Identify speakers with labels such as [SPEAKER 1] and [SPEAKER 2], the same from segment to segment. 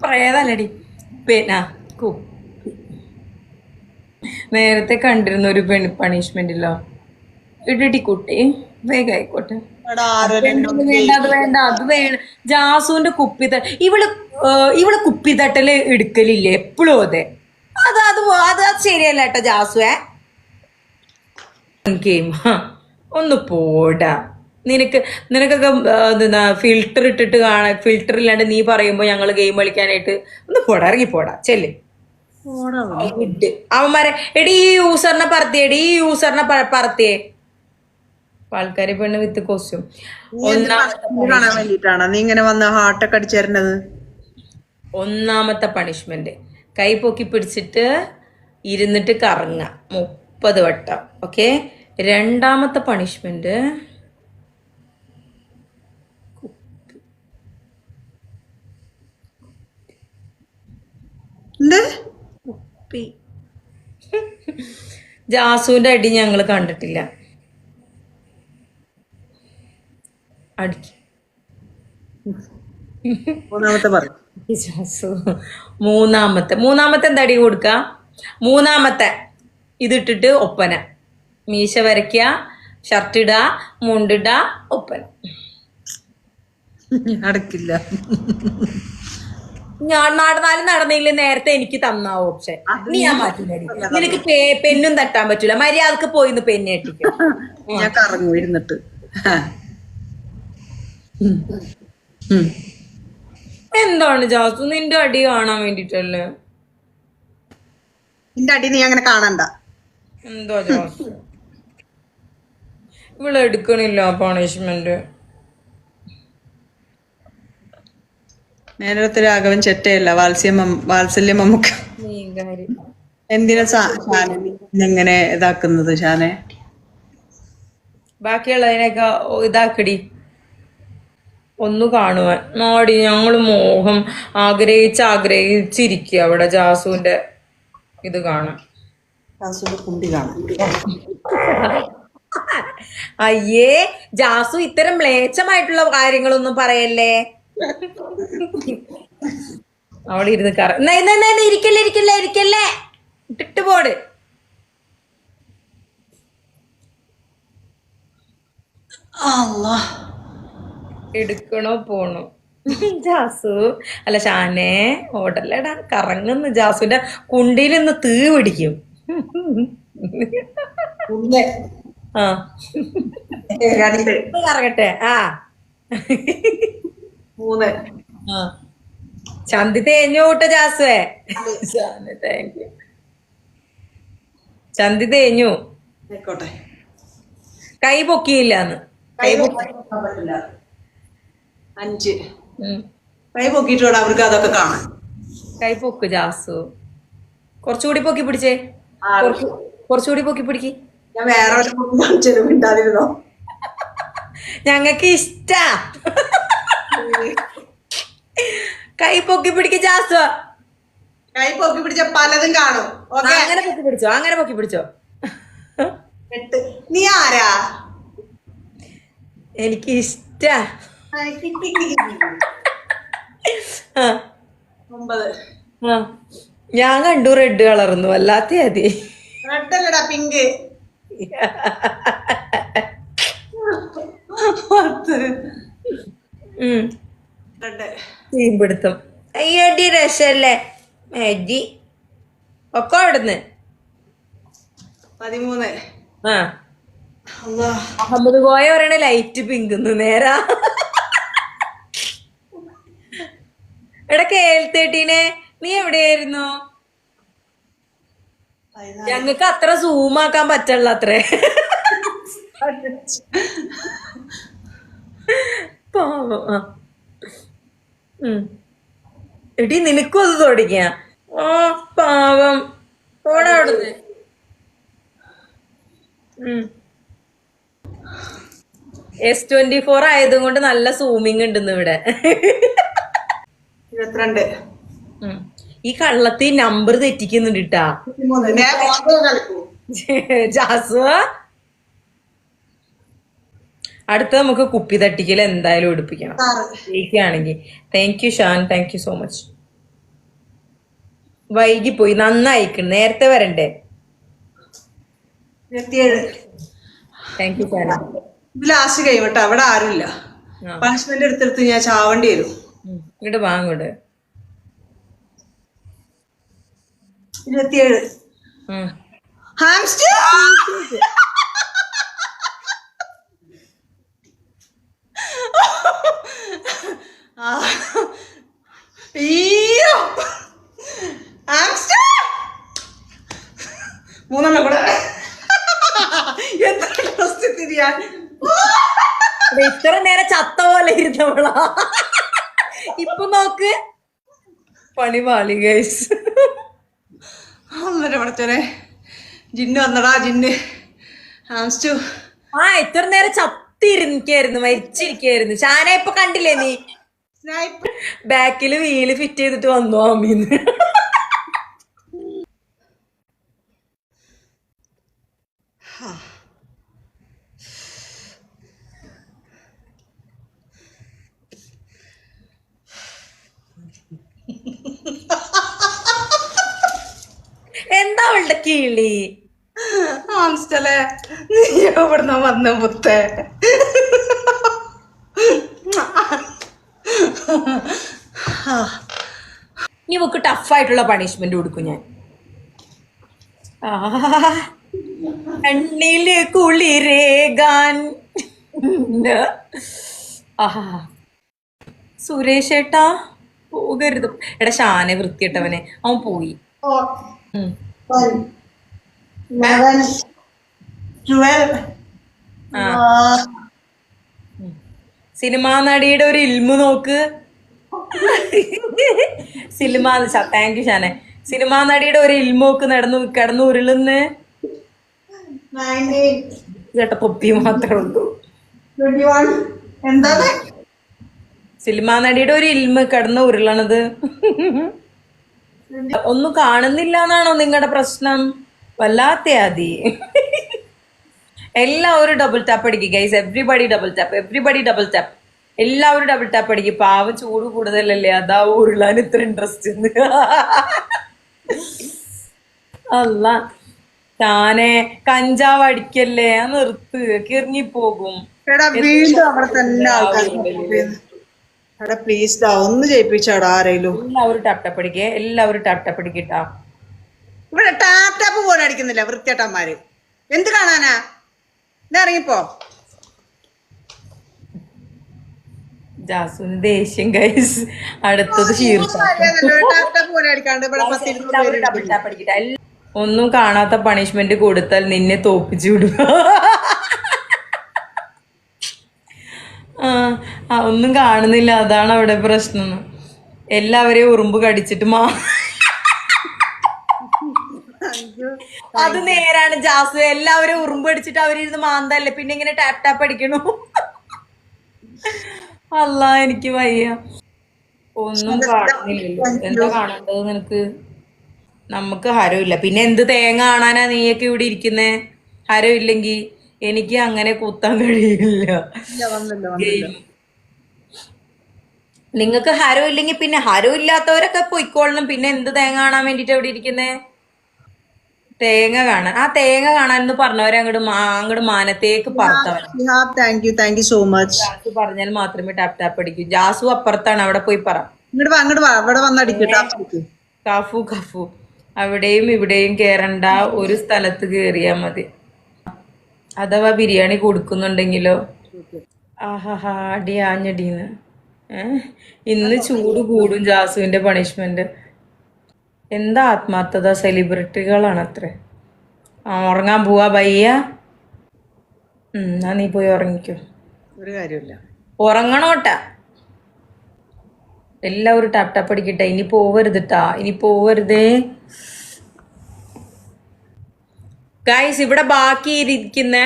[SPEAKER 1] പ്രേതല്ലടി. പിന്നെ കൂ. നേരത്തെ കണ്ടിരുന്ന ഒരു പണിഷ്മെന്റിലോ? ഇടടി കുട്ടി വേഗം ആയിക്കോട്ടെ അത് വേണ്ട അത് വേണ്ട അത് വേണ്ട. ജാസുവിന്റെ കുപ്പിത ഇവൾ ഇവൾ കുപ്പിതട്ടൽ എടുക്കലില്ലേ? എപ്പോഴും അതെ. അത് അത് അത് ശരിയല്ല കേട്ടോ ജാസുവേ. ഗെയിം ഒന്ന് പോടാ. നിനക്ക് നിനക്കൊക്കെ എന്താ ഫിൽറ്റർ ഇട്ടിട്ട് കാണാൻ ഫിൽറ്റർ ഇല്ലാണ്ട് നീ പറയുമ്പോ ഞങ്ങൾ ഗെയിം കളിക്കാനായിട്ട് ഒന്ന് പോടാ ഇറങ്ങി പോടാ ചെല്ലേ. അവന്മാരെ എടി ഈ യൂസറിനെ പറത്തിയേ എടി ഈ യൂസറിനെ പറത്തിയേ. ആൾക്കാരെ പെണ്ണ് വിത്ത് കോസ്റ്റ്യൂം
[SPEAKER 2] ഒന്നാമത്തെ കാണാൻ വേണ്ടിട്ടാണ് നീ ഇങ്ങനെ വന്ന് ഹാർട്ടൊക്കെ അടിച്ചേരണത്
[SPEAKER 1] ഒന്നാമത്തെ പണിഷ്മെന്റ് കൈ പൊക്കി പിടിച്ചിട്ട് ഇരുന്നിട്ട് കറങ്ങ. മുപ്പത് വട്ടം. ഓക്കെ രണ്ടാമത്തെ പണിഷ്മെന്റ്
[SPEAKER 2] എന്ത്
[SPEAKER 1] കുപ്പി ജാസുവിന്റെ അടി ഞങ്ങൾ കണ്ടിട്ടില്ല. അടിക്ക്
[SPEAKER 2] മൂന്നാമത്തെ
[SPEAKER 1] മൂന്നാമത്തെ. എന്താ അടി കൊടുക്ക? മൂന്നാമത്തെ. ഇതിട്ടിട്ട് ഒപ്പന. മീശ വരയ്ക്കുക ഷർട്ട് ഇടുക മുണ്ടിടുക ഒപ്പന.
[SPEAKER 2] അടക്കില്ല.
[SPEAKER 1] ഞാൻ നടന്നാലും നടന്നില്ല നേരത്തെ എനിക്ക് തന്ന ഓപ്ഷൻ നീ ഞാൻ മാറ്റില്ല നിനക്ക് പെന്നും തട്ടാൻ പറ്റൂല. മര്യാദയ്ക്ക് പോയി ഇന്ന് പെന്ന്
[SPEAKER 2] ഞാൻ കറങ്ങു ഇരുന്നിട്ട്.
[SPEAKER 1] എന്താണ് ജോസ് നിന്റെ അടി കാണാൻ വേണ്ടിട്ടല്ലേ?
[SPEAKER 2] നിന്റെ അടി നീ അങ്ങനെ കാണണ്ട.
[SPEAKER 1] എന്താ ജോസ് ഇവിടെ എടുക്കണില്ല പണിഷ്മെന്റ്
[SPEAKER 2] നേരത്തെ രാഘവൻ ചെറ്റയല്ല. വാത്സ്യം വാത്സല്യം നമുക്ക് എന്തിനാ സാ- ഷാനെ? നീ എങ്ങനെ ഇതാക്കുന്നത് ഷാനെ?
[SPEAKER 1] ബാക്കിയുള്ളതിനൊക്കെ ഇതാക്കടി. ഒന്ന് കാണുവാൻ. നോടി ഞങ്ങൾ മോഹം ആഗ്രഹിച്ച് ആഗ്രഹിച്ചിരിക്കുക അവിടെ ജാസുവിന്റെ ഇത് കാണാൻ.
[SPEAKER 2] കുണ്ടി കാണാം
[SPEAKER 1] അയ്യേ ജാസു ഇത്തരം മ്ലേച്ഛമായിട്ടുള്ള കാര്യങ്ങളൊന്നും പറയല്ലേ? അവിടെ ഇരുന്ന് കറ ഇരിക്കല്ലേ ഇരിക്കല്ലേ ഇരിക്കല്ലേ? ഇട്ടിട്ട് പോട്. എടുക്കണോ പോണോ? ജാസു. അല്ല ഷാനെ ഓടല്ലടാ. കറങ്ങുന്നു ജാസുവിന്റെ കുണ്ടിയിൽ നിന്ന് തീ പിടിക്കും. ആ. കറങ്ങട്ടെ. ആ.
[SPEAKER 2] മൂന്ന്.
[SPEAKER 1] ചന്തി തേഞ്ഞു കൂട്ട ജാസുവേ താങ്ക് യു ചന്തി തേഞ്ഞു.
[SPEAKER 2] ആയിക്കോട്ടെ.
[SPEAKER 1] കൈ പൊക്കിയില്ലാന്ന്.
[SPEAKER 2] കൈ അഞ്ച്. കൈ പൊക്കിയിട്ട് വേണം അവർക്ക് അതൊക്കെ കാണാൻ
[SPEAKER 1] കൈ പൊക്ക് ജാസു. കുറച്ചുകൂടി പൊക്കി പിടിച്ചേ. കുറച്ചുകൂടി പൊക്കി പിടിക്ക്.
[SPEAKER 2] ഞാൻ വേറെ കാണിച്ചു മിണ്ടാതിരുന്നോ?
[SPEAKER 1] ഞങ്ങക്ക് ഇഷ്ടാ. കൈ പൊക്കി പിടിക്ക ജാസു.
[SPEAKER 2] കൈ പൊക്കി പിടിച്ച പലതും കാണും.
[SPEAKER 1] അങ്ങനെ പൊക്കി പിടിച്ചോ? അങ്ങനെ പൊക്കി പിടിച്ചോ?
[SPEAKER 2] നീ ആരാ?
[SPEAKER 1] എനിക്ക് ഇഷ്ട. ഞാൻ കണ്ടു റെഡ് കളർന്നു. വല്ലാത്ത അതി
[SPEAKER 2] റെഡ് അല്ലടാ പിങ്ക്. പത്ത്.
[SPEAKER 1] ഉം.
[SPEAKER 2] റെഡ്
[SPEAKER 1] തീപിടുത്തം അയ്യടി രസല്ലേ? മേജി. ഒക്കെ അവിടുന്ന്?
[SPEAKER 2] പതിമൂന്ന്.
[SPEAKER 1] ആ. അഹമ്മദ് കോയ പറയണ ലൈറ്റ് പിങ്ക് നേരാ. എടാ കേൾത്തേട്ടീനെ നീ എവിടെയായിരുന്നു. ഞങ്ങക്ക് അത്ര സൂം ആക്കാൻ പറ്റുള്ള അത്രേ. പാവം. ആ. എടി നിനക്കും അത് തുടങ്ങിയ? ഓ പാവം. പോടാ അവിടുന്ന്. എസ് ട്വന്റി ഫോർ ആയതും കൊണ്ട് നല്ല സൂമിങ് ഉണ്ടെന്ന് ഇവിടെ.
[SPEAKER 2] ഇരുപത്തിരണ്ട്.
[SPEAKER 1] ഈ കള്ളത്തി നമ്പർ തെറ്റിക്കുന്നുണ്ട് കേട്ടാ ജാസുവ അടുത്ത നമുക്ക് കുപ്പി തട്ടിക്കൽ എന്തായാലും എടുപ്പിക്കണം. ജയിക്കുകയാണെങ്കിൽ thank you Shan thank you so much വൈകി പോയി നന്നായിക്ക്. നേരത്തെ വരണ്ടേ? താങ്ക് യു
[SPEAKER 2] ഷാൻ ലാസ്റ്റ് കഴിവട്ടെ അവിടെ ആരുമില്ല. പണിഷ്മെന്റ് എടുത്തെടുത്ത് ഞാൻ ചാവേണ്ടി വരും.
[SPEAKER 1] ഇങ്ങോട്ട്. വാങ്ങോട്ട്
[SPEAKER 2] ഇരുപത്തിയേഴ് ഹാംസ്റ്റർ ആ. അയ്യോ. മൂന്നെണ്ണം കൂടെ. എന്താ ഡ്രസ് തിരിയാൻ
[SPEAKER 1] ഇത്ര നേരം ചത്ത പോലെ ഇരുന്നവളാ. ഇപ്പൊ നോക്ക്. പണി പാളി ഗൈസ്
[SPEAKER 2] അന്നേരം പടച്ചോനെ ജിന്ന് വന്നടാ ജിന്ന്. ഹാംസ്റ്റു
[SPEAKER 1] ആ ഇത്ര നേരം ചത്തിരിക്കായിരുന്നു മരിച്ചിരിക്കായിരുന്നു. ഷാനെ ഇപ്പൊ കണ്ടില്ലേ നീ? ബാക്കിൽ വീൽ ഫിറ്റ് ചെയ്തിട്ട് വന്നു അമ്മീന്ന് എന്താ അവളുടെ കിളി?
[SPEAKER 2] ഹാംസ്റ്റലെ നീ എവിടുന്ന വന്ന മുത്തേ?
[SPEAKER 1] ഇനി നമുക്ക് ടഫായിട്ടുള്ള പണിഷ്മെന്റ് കൊടുക്കും ഞാൻ. കണ്ണിൽ കുളിരേകാൻ. ആഹാ സുരേഷ് ഏട്ടാ പോകരുത്. എടാ ഷാനെ വൃത്തിയിട്ടവനെ അവൻ പോയി. ആ. സിനിമാ നടിയുടെ ഒരു ഇൽമു നോക്ക്. സിനിമ താങ്ക് യു ഷാനെ. സിനിമാ നടിയുടെ ഒരു ഇൽമോക്ക് നടന്നു കിടന്നു ഉരുളുന്ന്. ചേട്ട പൊപ്പി മാത്രമേ ഉള്ളൂ. സിനിമാ നടിയുടെ ഒരു ഇൽമ കിടന്ന് ഉരുളണത്. ഒന്നും കാണുന്നില്ല എന്നാണോ നിങ്ങളുടെ പ്രശ്നം? വല്ലാത്ത ആദി. എല്ലാവരും ഡബിൾ ടാപ്പ് അടിക്കുക guys everybody double tap everybody double tap എല്ലാവരും ഡബിൾ ടാപ്പ് അടിക്കും. പാവം ചൂട് കൂടുതലല്ലേ? അതാ ഉരുളാൻ ഇത്ര ഇൻട്രസ്റ്റ് അല്ല താനെ കഞ്ചാവ് അടിക്കല്ലേ? ആ നിർത്ത്. കിറങ്ങിപ്പോകും
[SPEAKER 2] വീണ്ടും അവിടെ തന്നെ ആൾക്കാർ എടാ പ്ലീസ് ഡാ ഒന്ന് ജയിപ്പിച്ചാടാ
[SPEAKER 1] എല്ലാവരും ടാപ് ടാപ്പ് അടിക്കേ. എല്ലാവരും ടാപ്പ് ടാപ്പ് അടിക്കട്ടാ
[SPEAKER 2] ഇവിടെ ടാപ് ടാപ്പ് പോലും അടിക്കുന്നില്ല വൃത്തിയേട്ടന്മാര്. എന്ത് കാണാനാ? ഇതാ ഇറങ്ങിപ്പോ
[SPEAKER 1] ജാസുന് ദേഷ്യം കൈസ് അടുത്തത് ഒന്നും കാണാത്ത പണിഷ്മെന്റ് കൊടുത്താൽ നിന്നെ തോപ്പിച്ചു വിടും. ആ, ആ, ഒന്നും കാണുന്നില്ല. അതാണ് അവിടെ പ്രശ്നം. എല്ലാവരെയും ഉറുമ്പ് കടിച്ചിട്ട് മാ അത് നേരാണ് ജാസു. എല്ലാവരും ഉറുമ്പ് അടിച്ചിട്ട് അവരിരുന്ന് മാന്തല്ലേ? പിന്നെ ഇങ്ങനെ ടാപ്പ് ടാപ്പ് അടിക്കണു. അല്ല എനിക്ക് വയ്യ. ഒന്നും കാണുന്നില്ലല്ലോ. എന്താ കാണേണ്ടത് നിനക്ക്? നമുക്ക് ഹരമില്ല പിന്നെ എന്ത് തേങ്ങ കാണാനാ നീയൊക്കെ ഇവിടെ ഇരിക്കുന്നേ? ഹരമില്ലെങ്കി എനിക്ക് അങ്ങനെ കുത്താൻ കഴിയില്ല. ഹരമില്ലെങ്കി നിങ്ങൾക്ക് ഹരം പിന്നെ ഹരമില്ലാത്തവരൊക്കെ പൊയ്ക്കോളണം. പിന്നെ എന്ത് തേങ്ങ കാണാൻ വേണ്ടിട്ട് എവിടെ ഇരിക്കുന്നേ? തേങ്ങ കാണാൻ. ആ തേങ്ങ കാണാൻ എന്ന് പറഞ്ഞവരെ അങ്ങോട്ട് അങ്ങോട്ട് മാനത്തേക്ക് പറത്തവൻ
[SPEAKER 2] thank you thank you so much
[SPEAKER 1] Jasu പറഞ്ഞാൽ മാത്രമേ ടാപ്പ് ടാപ്പ് അടിക്കൂ. ജാസു അപ്പുറത്താണ് അവിടെ പോയി പറ.
[SPEAKER 2] ഇങ്ങോട്ട് അങ്ങോട്ട് വന്നടിക്കും അടിക്ക്
[SPEAKER 1] കഫു കഫു. അവിടെയും ഇവിടെയും കേറണ്ട ഒരു സ്ഥലത്ത് കേറിയാ മതി. അഥവാ ബിരിയാണി കൊടുക്കുന്നുണ്ടെങ്കിലോ? ആഹാഹാ അടിയാഞ്ഞടീന്ന്. ആഞ്ഞടിന്ന് ഏ? ഇന്ന് ചൂട് കൂടും ജാസുവിന്റെ പണിഷ്മെന്റ് എന്താ ആത്മാർത്ഥത? സെലിബ്രിറ്റികളാണ് അത്രേ ആ ഉറങ്ങാൻ പോവാ ബയ്യ എന്നാ നീ പോയി ഉറങ്ങിക്കോ.
[SPEAKER 2] ഒരു കാര്യമില്ല
[SPEAKER 1] ഉറങ്ങണോട്ടാ. എല്ലാവരും ടാപ്പ് ടാപ്പ് അടിക്കട്ടെ. ഇനി പോവരുതിട്ടാ. ഇനി പോവരുതേ. ഗൈസ് ഇവിടെ ബാക്കി ഇരിക്കുന്ന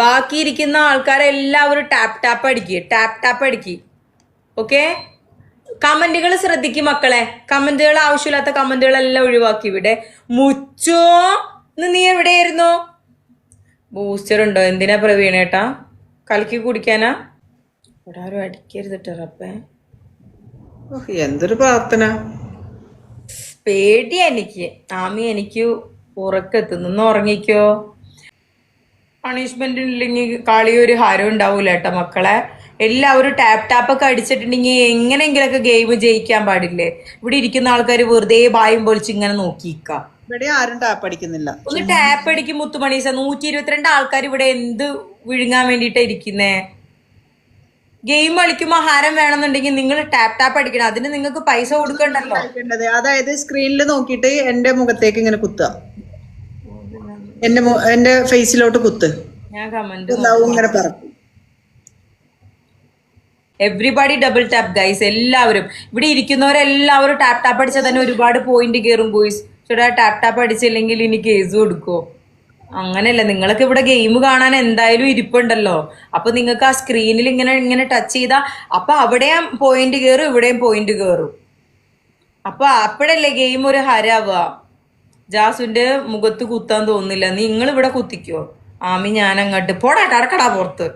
[SPEAKER 1] ബാക്കി ഇരിക്കുന്ന ആൾക്കാരെല്ലാവരും ടാപ്പ് ടാപ്പ് അടിക്കുക ടാപ്പ് ടാപ്പ് അടിക്കുക ഓക്കെ കമന്റുകൾ ശ്രദ്ധിക്കും മക്കളെ. കമന്റുകൾ ആവശ്യമില്ലാത്ത കമന്റുകളെല്ലാം ഒഴിവാക്കി ഇവിടെ മുച്ചോ നീ എവിടെയായിരുന്നു? ബൂസ്റ്റർ ഉണ്ടോ? എന്തിനാ പ്രവീണേട്ടാ കലക്കി കുടിക്കാനാ? ഇവിടെ ആരും അടിക്കരുത്
[SPEAKER 2] ടെറപ്പേ എന്തൊരു പ്രാർത്ഥന.
[SPEAKER 1] പേടി എനിക്ക്. ആമി എനിക്ക് ഉറക്കെത്തുന്നു. ഉറങ്ങിക്കോ. പണിഷ്മെന്റ് ഇല്ലെങ്കിൽ കളിയൊരു ഹാരം ഹരം ഉണ്ടാവൂല കേട്ടോ മക്കളെ. എല്ലാവരും ടാപ്പ് ടാപ്പ് ഒക്കെ അടിച്ചിട്ടുണ്ടെങ്കിൽ എങ്ങനെയെങ്കിലൊക്കെ ഗെയിം ജയിക്കാൻ പാടില്ലേ? ഇവിടെ ഇരിക്കുന്ന ആൾക്കാർ വെറുതെ ബായും പൊളിച്ച് ഇങ്ങനെ നോക്കിയിരിക്കാം.
[SPEAKER 2] ഇവിടെ ആരും ടാപ്പ് അടിക്കുന്നില്ല.
[SPEAKER 1] ഒന്ന് ടാപ്പ് അടിക്കും മുത്തുമണീസ നൂറ്റി ഇരുപത്തിരണ്ട് ആൾക്കാർ ഇവിടെ എന്ത് വിഴുങ്ങാൻ വേണ്ടിയിട്ടാ ഇരിക്കുന്നേ? ഗെയിം കളിക്കുമ്പോ ഹാരം വേണമെന്നുണ്ടെങ്കിൽ നിങ്ങൾ ടാപ്പ് ടാപ്പ് അടിക്കണം. അതിന് നിങ്ങൾക്ക് പൈസ കൊടുക്കണ്ടല്ലോ.
[SPEAKER 2] അതായത് സ്ക്രീനിൽ നോക്കിയിട്ട് എന്റെ മുഖത്തേക്ക് ഇങ്ങനെ കുത്തുക. എന്റെ എന്റെ ഫേസിലോട്ട് കുത്ത്.
[SPEAKER 1] ഞാൻ കമന്റ്
[SPEAKER 2] ഇങ്ങനെ പറക്കും
[SPEAKER 1] എവ്രിബഡി ഡബിൾ ടാപ്പ് ഗൈസ് എല്ലാവരും. ഇവിടെ ഇരിക്കുന്നവരെല്ലാവരും ടാപ്പ് ടാപ്പ് അടിച്ചാൽ തന്നെ ഒരുപാട് പോയിന്റ് കയറും ബോയ്സ് ചേട്ടാ ടാപ്പ് ടാപ്പ് അടിച്ചില്ലെങ്കിൽ ഇനി കേസ് കൊടുക്കോ? അങ്ങനെയല്ല നിങ്ങൾക്ക് ഇവിടെ ഗെയിം കാണാൻ എന്തായാലും ഇരിപ്പുണ്ടല്ലോ. അപ്പൊ നിങ്ങൾക്ക് ആ സ്ക്രീനിൽ ഇങ്ങനെ ഇങ്ങനെ ടച്ച് ചെയ്താൽ അപ്പൊ അവിടെയും പോയിന്റ് കയറും ഇവിടെയും പോയിന്റ് കയറും അപ്പൊ അപ്പോഴല്ലേ ഗെയിം ഒരു ഹരാവുക? ജാസുന്റെ മുഖത്ത് കുത്താൻ തോന്നുന്നില്ല നിങ്ങൾ ഇവിടെ കുത്തിക്കോ? ആമി ഞാൻ അങ്ങോട്ട് പോടാ ടടക്കടാ പുറത്ത്.